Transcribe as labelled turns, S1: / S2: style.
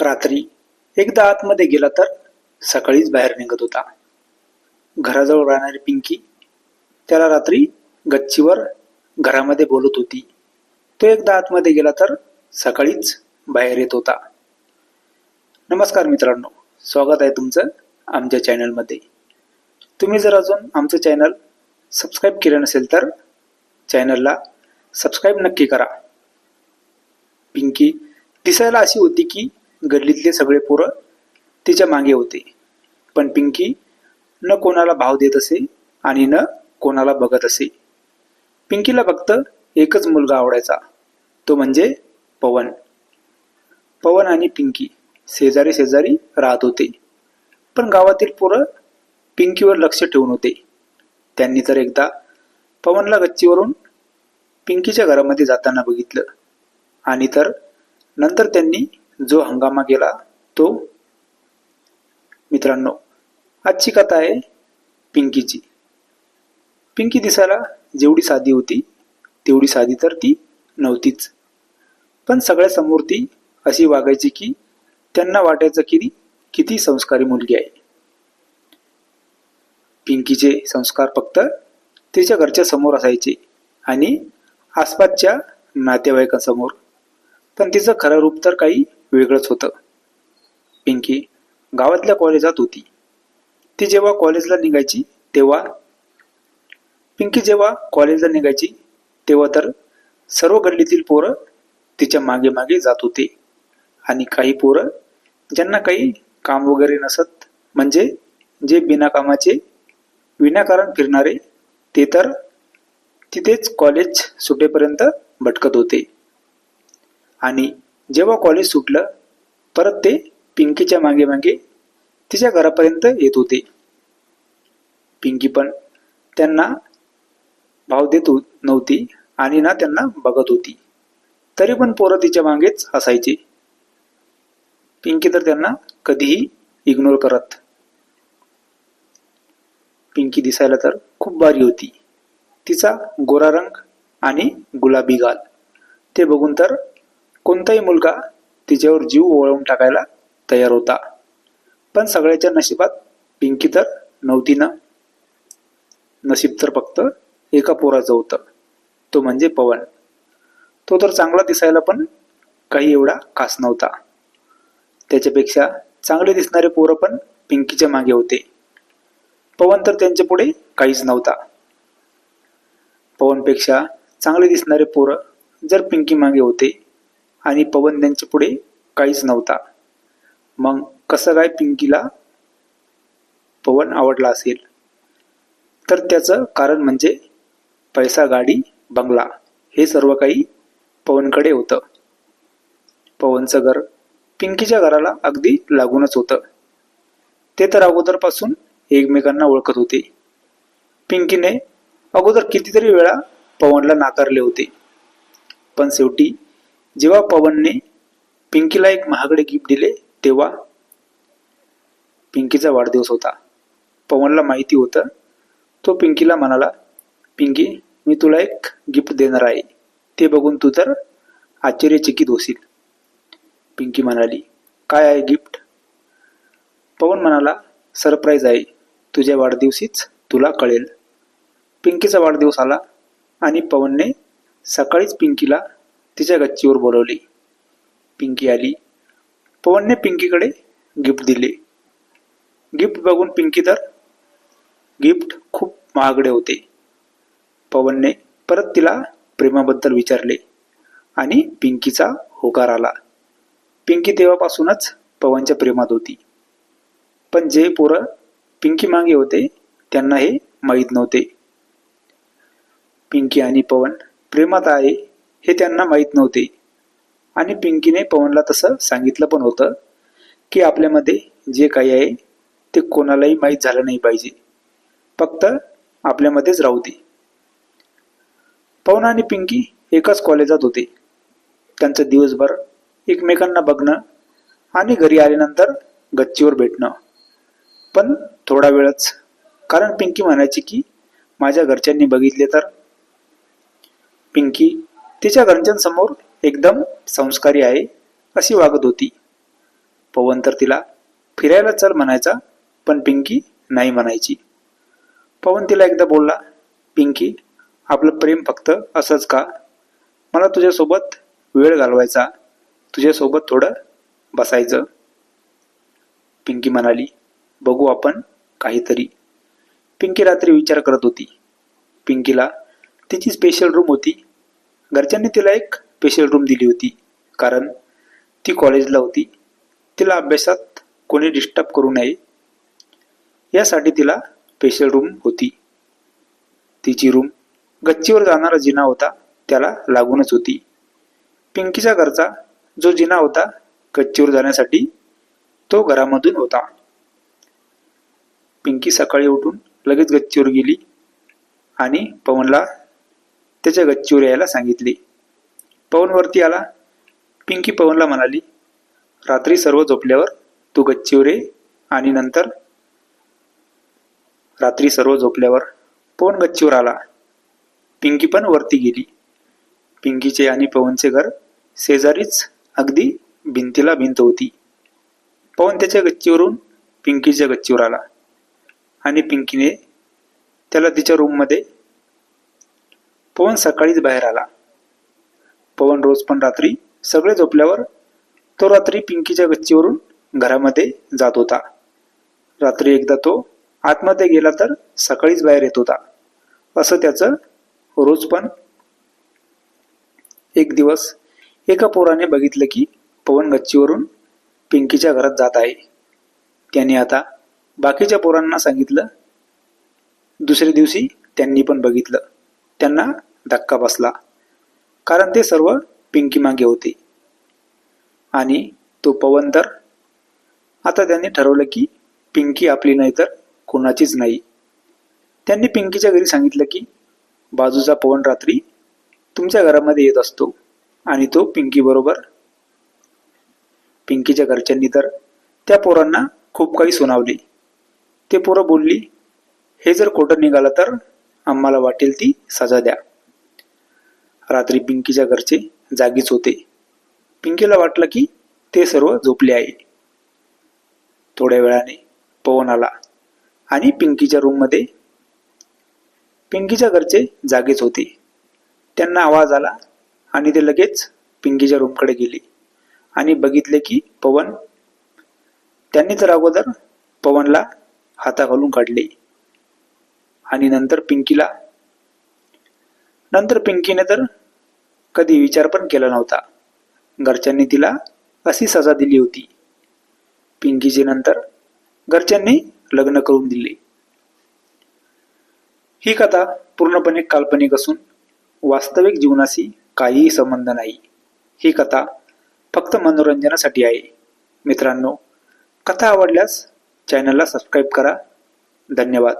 S1: रात्री एकदा आतमध्ये गेला तर सकाळीच बाहेर निघत होता. घराजवळ राहणारी पिंकी त्याला रात्री गच्चीवर घरामध्ये बोलत होती. तो एकदा आतमध्ये गेला तर सकाळीच बाहेर येत होता. नमस्कार मित्रांनो स्वागत आहे तुमचं आमच्या चॅनलमध्ये. तुम्ही जर अजून आमचं चॅनल सबस्क्राईब केलं नसेल तर चॅनलला सबस्क्राईब नक्की करा. पिंकी दिसायला अशी होती की गल्लीतले सगळे पोरं तिच्यामागे होते. पण पिंकी न कोणाला भाव देत असे आणि न कोणाला बघत असे. पिंकीला फक्त एकच मुलगा आवडायचा तो म्हणजे पवन. पवन आणि पिंकी शेजारी शेजारी राहत होते. पण गावातील पोरं पिंकीवर लक्ष ठेवून होते. त्यांनी तर एकदा पवनला गच्चीवरून पिंकीच्या घरामध्ये जाताना बघितलं. आणि तर नंतर त्यांनी जो हंगामा केला तो मित्रांनो आजची कथा आहे पिंकीची. पिंकी दिसायला जेवढी साधी होती तेवढी साधी तर ती नव्हतीच. पण सगळ्यासमोर ती अशी वागायची की त्यांना वाटायचं की ती किती संस्कारी मुलगी आहे. पिंकीचे संस्कार फक्त तिच्या घरच्या समोर असायचे आणि आसपासच्या नातेवाईकांसमोर. पण तिचं खरं रूप तर काही वेगळंच होतं. पिंकी गावातल्या कॉलेजात होती. ती जेव्हा कॉलेजला निघायची तेव्हा पिंकी जेव्हा कॉलेजला निघायची तेव्हा तर सर्व गल्लीतील पोरं तिच्यामागे मागे जात होते. आणि काही पोरं ज्यांना काही काम वगैरे नसत म्हणजे जे बिनाकामाचे विनाकारण फिरणारे ते तर तिथेच कॉलेज सुटेपर्यंत भटकत होते. आणि जेव्हा कॉलेज सुटलं परत ते पिंकीच्या मागे मागे तिच्या घरापर्यंत येत होते. पिंकी पण त्यांना भाव देत हो- नव्हती आणि ना त्यांना बघत होती. तरी पण पोरं तिच्या मागेच असायचे. पिंकी तर त्यांना कधीही इग्नोर करत. पिंकी दिसायला तर खूप भारी होती. तिचा गोरा रंग आणि गुलाबी गाल. ते बघून तर कोणताही मुलगा तिच्यावर जीव ओळवून टाकायला तयार होता. पण सगळ्याच्या नशिबात पिंकी तर नव्हती ना. नशीब तर फक्त एका पोराचं होतं. तो म्हणजे पवन. तो तर चांगला दिसायला पण काही एवढा खास नव्हता. त्याच्यापेक्षा चांगले दिसणारे पोरं पण पिंकीच्या मागे होते. पवन तर त्यांच्या पुढे काहीच नव्हता. पवनपेक्षा चांगले दिसणारे पोरं जर पिंकी मागे होते आणि पवन त्यांच्या पुढे काहीच नव्हता. मग कसं काय पिंकीला पवन आवडला असेल? तर त्याचं कारण म्हणजे पैसा गाडी बंगला हे सर्व काही पवनकडे होतं. पवनचं घर पिंकीच्या घराला अगदी लागूनच होतं. ते तर अगोदरपासून एकमेकांना ओळखत होते. पिंकीने अगोदर कितीतरी वेळा पवनला नाकारले होते. पण शेवटी जेव्हा पवनने पिंकीला एक महागडे गिफ्ट दिले तेव्हा पिंकीचा वाढदिवस होता. पवनला माहिती होतं तो पिंकीला म्हणाला पिंकी मी तुला एक गिफ्ट देणार आहे. ते बघून तू तर आश्चर्यचकित होशील. पिंकी म्हणाली काय आहे गिफ्ट पवन म्हणाला सरप्राईज आहे. तुझ्या वाढदिवशीच तुला कळेल. पिंकीचा वाढदिवस आला आणि पवनने सकाळीच पिंकीला तिच्या गच्चीवर बोलवले. पिंकी आली. पवनने पिंकीकडे गिफ्ट दिले. गिफ्ट बघून पिंकी तर गिफ्ट खूप महागडे होते. पवनने परत तिला प्रेमाबद्दल विचारले आणि पिंकीचा होकार आला. पिंकी तेव्हापासूनच पवनच्या प्रेमात होती. पण जे पोरं पिंकी मागे होते त्यांना हे माहीत नव्हते. पिंकी आणि पवन प्रेमात आहे हे त्यांना माहीत नव्हते. आणि पिंकीने पवनला तसं सांगितलं पण होतं की आपल्यामध्ये जे काही आहे ते कोणालाही माहीत झालं नाही पाहिजे. फक्त आपल्यामध्येच राहू दे. पवन आणि पिंकी एकाच कॉलेजात होते. त्यांचं दिवसभर एकमेकांना बघणं आणि घरी आल्यानंतर गच्चीवर भेटणं. पण थोडा वेळच कारण पिंकी म्हणायची की माझ्या घरच्यांनी बघितले तर? पिंकी तिच्या घरच्यांसमोर एकदम संस्कारी आहे अशी वागत होती. पवन तर तिला फिरायला चल म्हणायचा पण पिंकी नाही म्हणायची. पवन तिला एकदा बोलला पिंकी आपलं प्रेम फक्त असंच का? मला तुझ्यासोबत वेळ घालवायचा तुझ्यासोबत थोडं बसायचं. पिंकी म्हणाली बघू आपण काहीतरी. पिंकी रात्री विचार करत होती. पिंकीला तिची स्पेशल रूम होती. घरच्यांनी तिला एक स्पेशल रूम दिली होती. कारण ती कॉलेजला होती. तिला अभ्यासात कोणी डिस्टर्ब करू नये. यासाठी तिला स्पेशल रूम होती. तिची रूम गच्चीवर जाणारा जिना होता त्याला लागूनच होती. पिंकीच्या घरचा जो जिना होता गच्चीवर जाण्यासाठी तो घरामधून होता. पिंकी सकाळी उठून लगेच गच्चीवर गेली आणि पवनला त्याच्या गच्चीवर यायला सांगितले. पवन वरती आला. पिंकी पवनला म्हणाली रात्री सर्व झोपल्यावर तू गच्चीवर ये आणि नंतर रात्री सर्व झोपल्यावर पवन गच्चीवर आला. पिंकी पण वरती गेली. पिंकीचे आणि पवनचे घर शेजारीच अगदी भिंतीला भिंत होती. पवन त्याच्या गच्चीवरून पिंकीच्या गच्चीवर आला आणि पिंकीने त्याला तिच्या रूममध्ये पवन सकाळीच बाहेर आला. पवन रोज पण रात्री सगळे झोपल्यावर तो रात्री पिंकीच्या गच्चीवरून घरामध्ये जात होता. रात्री एकदा तो आतमध्ये गेला तर सकाळीच बाहेर येत होता. असं त्याचं रोज पण एक दिवस एका पोराने बघितलं की पवन गच्चीवरून पिंकीच्या घरात जात आहे. त्याने आता बाकीच्या पोरांना सांगितलं. दुसऱ्या दिवशी त्यांनी पण बघितलं. त्यांना धक्का बसला. कारण ते सर्व पिंकी मागे होते. आणि तो पवन तर आता त्यांनी ठरवलं की पिंकी आपली नाही तर कोणाचीच नाही. त्यांनी पिंकीच्या घरी सांगितलं की बाजूचा पवन रात्री तुमच्या घरामध्ये येत असतो आणि तो पिंकी बरोबर. पिंकीच्या घरच्यांनी तर त्या पोरांना खूप काही सुनावले. ते पोरं बोलली हे जर खोटं निघालं तर आम्हाला वाटेल ती सजा द्या. रात्री पिंकीच्या घरचे जागीच होते. पिंकीला वाटलं की ते सर्व झोपले आहे. थोड्या वेळाने पवन आला आणि पिंकीच्या रूममध्ये पिंकीच्या घरचे जागेच होते. त्यांना आवाज आला आणि ते लगेच पिंकीच्या रूमकडे गेले आणि बघितले की पवन त्यांनी तर अगोदर पवनला हाताखालून काढले आणि नंतर पिंकीला नंतर पिंकीने तर कधी विचार पण केला नव्हता. घरच्यांनी तिला अशी सजा दिली होती. पिंकीचे नंतर घरच्यांनी लग्न करून दिले. ही कथा पूर्णपणे काल्पनिक असून वास्तविक जीवनाशी काहीही संबंध नाही. ही कथा फक्त मनोरंजनासाठी आहे. मित्रांनो कथा आवडल्यास चॅनलला सबस्क्राईब करा. धन्यवाद.